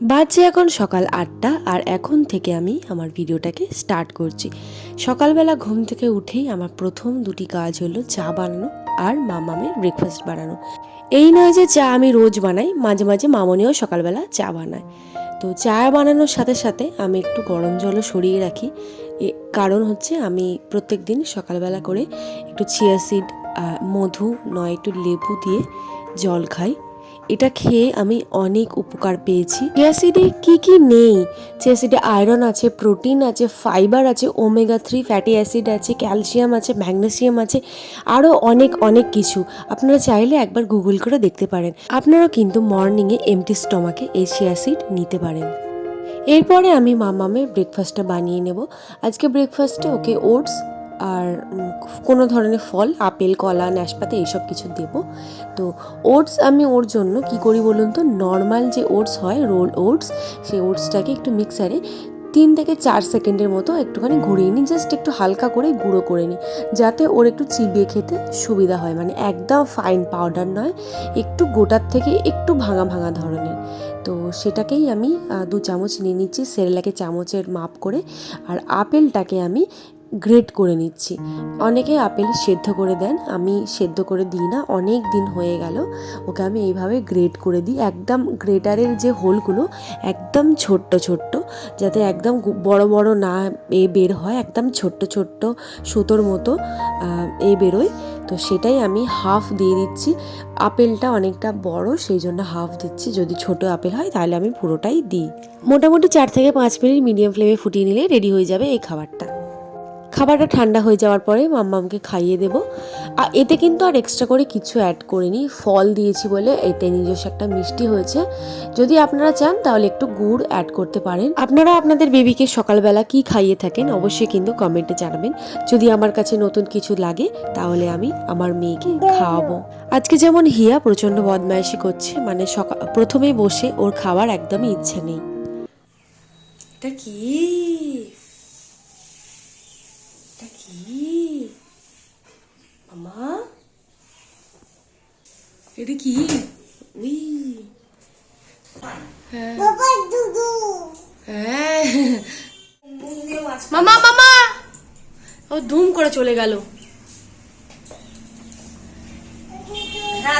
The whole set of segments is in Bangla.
বাজছে এখন সকাল আটটা আর এখন থেকে আমি আমার ভিডিওটাকে স্টার্ট করছি। সকালবেলা ঘুম থেকে উঠেই আমার প্রথম দুটি কাজ হলো চা বানানো আর মামামের ব্রেকফাস্ট বানানো। এই নয় যে চা আমি রোজ বানাই, মাঝে মাঝে মামনিও সকালবেলা চা বানায়। তো চা বানানোর সাথে সাথে আমি একটু গরম জলও সরিয়ে রাখি। কারণ হচ্ছে আমি প্রত্যেক দিন সকালবেলা করে একটু চিয়া সিড মধু, নয় একটু লেবু দিয়ে জল খাই। এটা খেয়ে আমি অনেক উপকার পেয়েছি। চিয়াসিডে কি কি নেই? চিয়াসিডে আয়রন আছে প্রোটিন আছে ফাইবার আছে ওমেগা থ্রি ফ্যাটি অ্যাসিড আছে ক্যালসিয়াম আছে ম্যাগনেসিয়াম আছে আরও অনেক অনেক কিছু। আপনারা চাইলে একবার গুগল করে দেখতে পারেন। আপনারাও কিন্তু মর্নিংয়ে এমটি স্টমাকে এই চিয়াসিড নিতে পারেন। এরপরে আমি মামামের ব্রেকফাস্টটা বানিয়ে নেব। আজকে ব্রেকফাস্টে ওকে ওটস আর কোনো ধরনের ফল, আপেল, কলা, নাশপাতি এইসব কিছু দেব। তো ওটস আমি ওর জন্য কি করি বলুন তো? নর্মাল যে ওটস হয়, রোল ওটস, সেই ওটসটাকে একটু মিক্সারে তিন থেকে চার সেকেন্ডের মতো একটুখানি ঘুরিয়ে নিই, জাস্ট একটু হালকা করে গুঁড়ো করে নিই, যাতে ওর একটু চিবিয়ে খেতে সুবিধা হয়। মানে একদম ফাইন পাউডার নয়, একটু গোটার থেকে একটু ভাঙা ভাঙা ধরনের। তো সেটাকেই আমি দু চামচ নিয়ে নিচ্ছি, সেরেলাকে চামচের মাপ করে। আর আপেলটাকে আমি গ্রেট করে নিচ্ছি। অনেকে আপেল সেদ্ধ করে দেন, আমি সেদ্ধ করে দিই না, অনেক দিন হয়ে গেল, ওকে আমি এইভাবে গ্রেট করে দিই। একদম গ্রেটারের যে হোলগুলো একদম ছোট্ট ছোট্ট, যাতে একদম বড় বড় না এ বের হয়, একদম ছোট্ট ছোট্ট সুতোর মতো এ বেরোয়। তো সেটাই আমি হাফ দিয়ে দিচ্ছি। আপেলটা অনেকটা বড়, সেই জন্য হাফ দিচ্ছি। যদি ছোট আপেল হয়, তাহলে আমি পুরোটাই দিই। মোটামুটি চার থেকে পাঁচ মিনিট মিডিয়াম ফ্লেমে ফুটিয়ে নিলে রেডি হয়ে যাবে এই খাবারটা। খাবারটা ঠান্ডা হয়ে যাওয়ার পরে মাম্মামকে খাইয়ে দেব। আর এতে কিন্তু আর এক্সট্রা করে কিছু অ্যাড করিনি। ফল দিয়েছি বলে এতে নিজস্ব একটা মিষ্টি হয়েছে। যদি আপনারা চান তাহলে একটু গুড় অ্যাড করতে পারেন। আপনারা আপনাদের বেবিকে সকালবেলা কি খাইয়ে থাকেন অবশ্যই কিন্তু কমেন্টে জানাবেন। যদি আমার কাছে নতুন কিছু লাগে তাহলে আমি আমার মেয়েকে খাওয়াবো। আজকে যেমন হিয়া প্রচণ্ড বদমাইশি করছে মানে সকাল প্রথমেই বসে ওর খাওয়ার একদমই ইচ্ছে নেই। এটা কি এটা কি আমা এটা কি উই মামা মামা ও ধুম করে চলে গেল।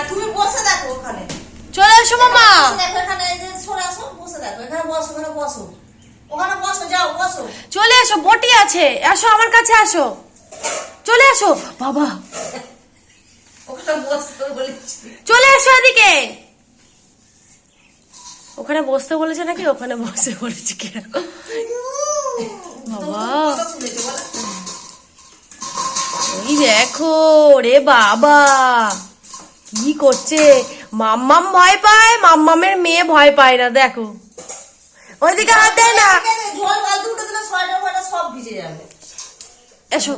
তুমি বসে দেখো ওখানে। চলে এসো মামা। এখানে সরে আসো বসে দেখো। এখানে বসো ওখানে বসো। ওখানে বসো যাও বসো। চলে এসো বটি আছে। আসো আমার কাছে আসো। চলে এসো। বাবা। চলে এসো এদিকে। ওখানে বসতে বলেছে নাকি? ওখানে বসে বলেছে কি বাবা। এই দেখো রে বাবা। কি করছে? মাম্মাম ভয় পায় মাম্মামের মেয়ে ভয় পায় না দেখো। ওইদিকে হাত না। সব ভিজে যাবে। এসো।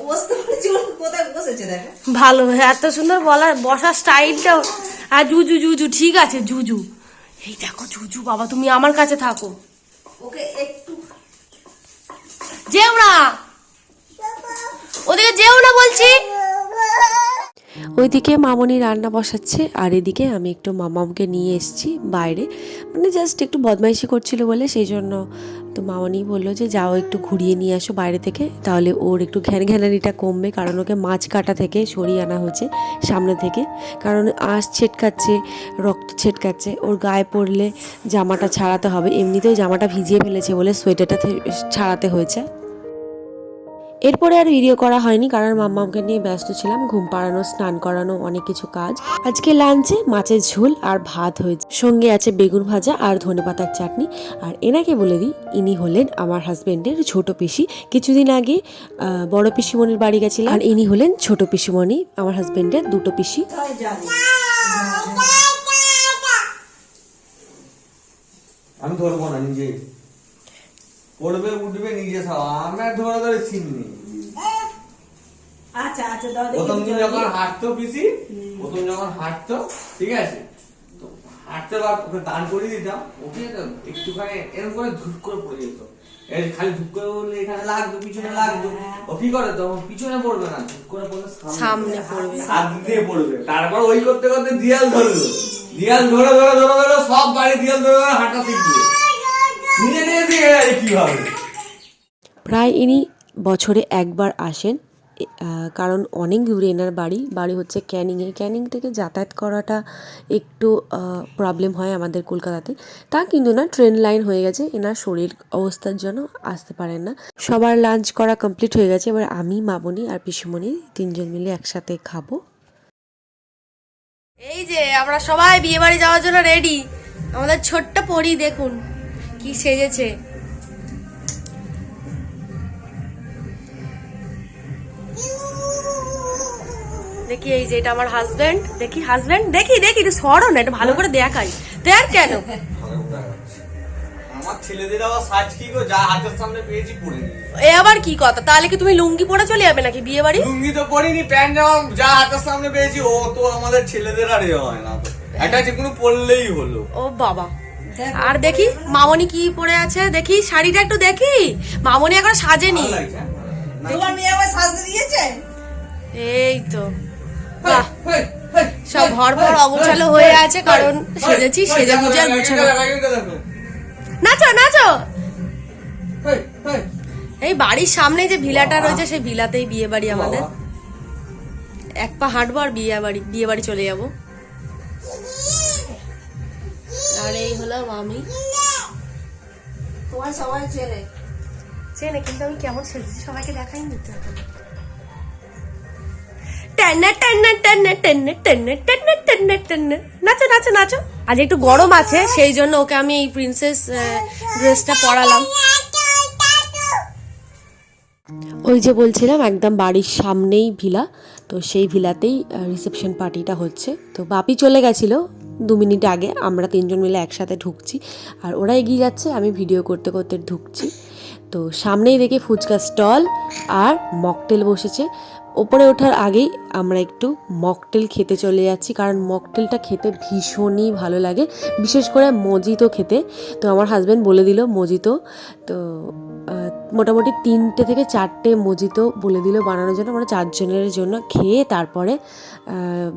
ভালো এত সুন্দর বলার বসার স্টাইলটা আর জুজু জুজু ঠিক আছে জুজু। এই দেখো জুজু বাবা তুমি আমার কাছে থাকো। ওকে একটু। যেও না। ওদিকে যেও না বলছি। ওইদিকে মামনি রান্না বসাচ্ছে আর এদিকে আমি একটু মামামকে নিয়ে এসেছি বাইরে। মানে জাস্ট একটু বদমাইশি করছিল বলে সেই জন্য তো মামানি বলল যে, যাও একটু ঘুরিয়ে নিয়ে আসো বাইরে থেকে, তাহলে ওর একটু ঘ্যান ঘ্যানানিটা কমবে, কারণ ওকে মাছ কাটা থেকে সরিয়ে আনা হয়েছে সামনে থেকে। কারণ আঁশ ছেটকাচ্ছে, রক্ত ছেটকাচ্ছে, ওর গায়ে পড়লে জামাটা ছাড়াতে হবে। এমনিতেও জামাটা ভিজিয়ে ফেলেছে বলে সোয়েটারটা ছাড়াতে হয়েছে। এরপরে আর ভিডিও করা হয়নি, কারণ মাম্মামকে নিয়ে ব্যস্ত ছিলাম, ঘুম পাড়ানো, স্নান করানো, অনেক কিছু কাজ। আজকে লাঞ্চে মাছের ঝোল আর ভাত হয়েছে। সঙ্গে আছে বেগুন ভাজা আর ধনেপাতার চাটনি। আর এনাকে বলে দিই, ইনি হলেন আমার হাজব্যান্ডের ছোট পিসি। কিছুদিন আগে বড় পিসিমণির বাড়ি গেছিলাম। আর ইনি হলেন ছোট পিসিমণি, আমার হাজব্যান্ডের দুটো পিসি। আমি ধরবো না নিজে। পড়বে, উঠবে, নিজে সব আমার ধরে ধরে ছিননি আচ্ছা আচ্ছা প্রথম দিন যখন হাঁটতো পিসি প্রথম যখন হাঁটতো ঠিক আছে? তো হাঁটতে বা ওকে দান করে দিতাম ওকে একটুখানি এরকম করে ধুপ করে পড়ে যেত এই খালি ধুপ করে বললে এখানে লাগতো পিছনে লাগতো ও কি করে তখন? পিছনে পড়বে না ধুপ করে পড়লে সামনে পড়বে। হাত দিয়ে পড়বে। তারপর ওই করতে করতে দিয়াল ধরলো। দিয়াল ধরে ধরে ধরে ধরে সব বাড়ি দিয়াল ধরে ধরে হাঁটা শিখবে নিজে নিজে শিখে গেছে কীভাবে প্রায় ইনি বছরে একবার আসেন কারণ অনেক দূরে এনার বাড়ি। বাড়ি হচ্ছে ক্যানিংয়ে। ক্যানিং থেকে যাতায়াত করাটা একটু প্রবলেম হয় আমাদের কলকাতাতে। তা কিন্তু না ট্রেন লাইন হয়ে গেছে। এনার শরীর অবস্থার জন্য আসতে পারেন না। সবার লাঞ্চ করা কমপ্লিট হয়ে গেছে। এবার আমি মামনি আর পিসুমণি তিনজন মিলে একসাথে খাব। এই যে, আমরা সবাই বিয়ে বাড়ি যাওয়ার জন্য রেডি আমাদের ছোট্ট পরি দেখুন, কি সেজেছে। দেখি এই যে এটা আমার হাজবেন্ড দেখি হাজবেন্ড দেখি দেখি একটু সরো না এটা ভালো করে দেখাই। দেখ কেন? আমার ছেলেদের আবার সাজ কি গো? যা হাতের সামনে পেয়েছি পরে নিয়েছি এ আবার কি কথা? তাহলে কি তুমি লুঙ্গি পরে চলে যাবে নাকি বিয়ে বাড়ি? লুঙ্গি তো পরিনি প্যান্ট জামা যা হাতের সামনে পেয়েছি ও তো আমাদের ছেলেদের আর হয় না একটা যে কোনো পরলেই হলো। ও বাবা। আর দেখি মামনি কি পরে আছে? দেখি শাড়িটা একটু দেখি। মামনি এখন সাজেনি। হ্যাঁ? তোমার মেয়ে আমার সাজতে দিয়েছে? এই তো। বাহ। সব ঘর পর অগোছালো হয়ে আছে কারণ সেজেছি সেজে গুজে আর গুছানো নাচো নাচো। এই বাড়ির সামনে যে ভিলাটা রয়েছে সেই ভিলাতেই বিয়ে বাড়ি আমাদের। এক পা হাঁটবো আর বিয়ে বাড়ি বিয়ে বাড়ি চলে যাব। আর এই হলো আমি তোমার সবাই চেনে। চেনে কিন্তু আমি কেমন সেজেছি সবাইকে দেখাইনি তো এখনও। টেনে টেনে টেনে টেনে টেনে টেনে টেনে টেনে। নাচো নাচো নাচো। আজ একটু গরম আছে, সেই জন্য ওকে আমি এই প্রিন্সেস ড্রেসটা পরালাম। ওই যে বলছিলাম, একদম বাড়ির সামনেই ভিলা, তো সেই ভিলাতেই রিসেপশন পার্টিটা হচ্ছে। তো বাপি চলে গেছিল দু মিনিট আগে, আমরা তিনজন মিলে একসাথে ঢুকছি। আর ওরা এগিয়ে যাচ্ছে, আমি ভিডিও করতে করতে ঢুকছি। তো সামনেই দেখি ফুচকা স্টল আর মকটেল বসেছে। ওপরে ওঠার আগেই আমরা একটু মকটেল খেতে চলে যাচ্ছি, কারণ মকটেলটা খেতে ভীষণই ভালো লাগে। বিশেষ করে মজিতো খেতে। তো আমার হাজব্যান্ড বলে দিল মজিতো। তো মোটামুটি তিনটে থেকে চারটে মজিতো বলে দিল বানানোর জন্য আমরা চারজনের জন্য। খেয়ে তারপরে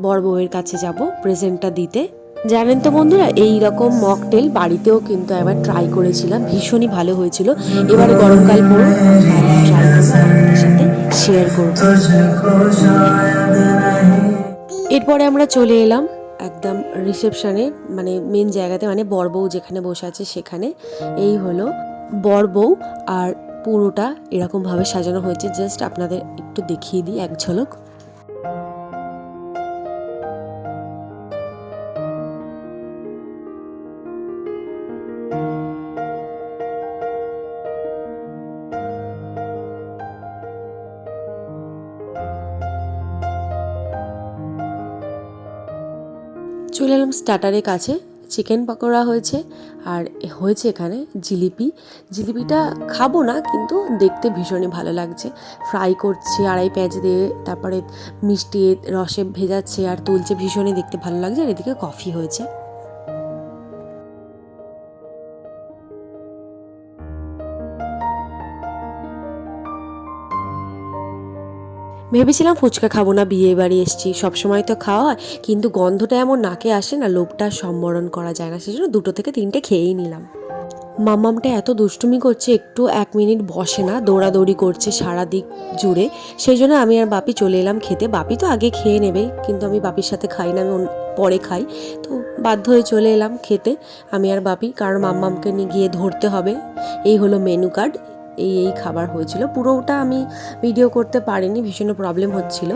বর বউয়ের কাছে যাব প্রেজেন্টটা দিতে। জানেন তো বন্ধুরা এই রকম মকটেল বাড়িতেও কিন্তু একবার ট্রাই করেছিলাম, ভীষণই ভালো হয়েছিল। এবারে গরমকাল আপনাদের সাথে শেয়ার করব। এরপরে আমরা চলে এলাম একদম রিসেপশনে মানে মেন জায়গাতে মানে বর বউ যেখানে বসে আছে সেখানে। এই হলো বর বউ আর পুরোটা এরকমভাবে সাজানো হয়েছে। জাস্ট আপনাদের একটু দেখিয়ে দিই, এক ঝলক। চলে এলাম স্টার্টারের কাছে। চিকেন পকোড়া হয়েছে আর হয়েছে এখানে জিলিপি। জিলিপিটা খাব না, কিন্তু দেখতে ভীষণই ভালো লাগছে। ফ্রাই করছে, আড়াই পেঁয়াজ দিয়ে, তারপরে মিষ্টি রসে ভেজাচ্ছে আর তুলছে, ভীষণই দেখতে ভালো লাগছে। আর এদিকে কফি হয়েছে। ভেবেছিলাম ফুচকা খাব না, বিয়ে বাড়ি এসছি। সবসময় তো খাওয়া হয়, কিন্তু গন্ধটা এমন নাকে আসে না, লোভটা সম্বরণ করা যায় না। সেজন্য দুটো থেকে তিনটে খেয়েই নিলাম। মাম্মামটা এত দুষ্টুমি করছে, একটু এক মিনিট বসে না, দৌড়াদৌড়ি করছে সারা দিক জুড়ে। সেই জন্য আমি আর বাপি চলে এলাম খেতে। বাপি তো আগে খেয়ে নেবে, কিন্তু আমি বাপির সাথে খাই না, আমি পরে খাই। তো বাধ্য হয়ে চলে এলাম খেতে। আমি আর বাপি, কারণ মাম্মামকে নিয়ে গিয়ে ধরতে হবে। এই হলো মেনু কার্ড এই এই খাবার হয়েছিল। পুরোটা আমি ভিডিও করতে পারিনি, ভীষণ প্রবলেম হচ্ছিল।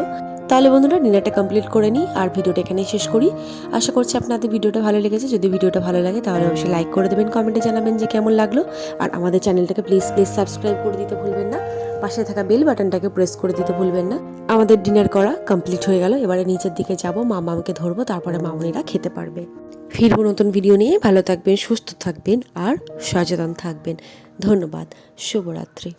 তাহলে বন্ধুরা, ডিনারটা কমপ্লিট করে নিই আর ভিডিওটা এখানেই শেষ করি। আশা করছি আপনাদের ভিডিওটা ভালো লেগেছে। যদি ভিডিওটা ভালো লাগে, তাহলে অবশ্যই লাইক করে দেবেন কমেন্টে জানাবেন যে কেমন লাগল। আর আমাদের চ্যানেলটাকে প্লিজ প্লিজ সাবস্ক্রাইব করে দিতে ভুলবেন না। পাশে থাকা বেল বাটনটাকে প্রেস করে দিতে ভুলবেন না। আমাদের ডিনার করা কমপ্লিট হয়ে গেল। এবারে নিচের দিকে যাব। মামাকে ধরবো, তারপরে মামনিরা খেতে পারবে। ফিরবো নতুন ভিডিও নিয়ে। ভালো থাকবেন, সুস্থ থাকবেন আর সচেতন থাকবেন। ধন্যবাদ শুভরাত্রি।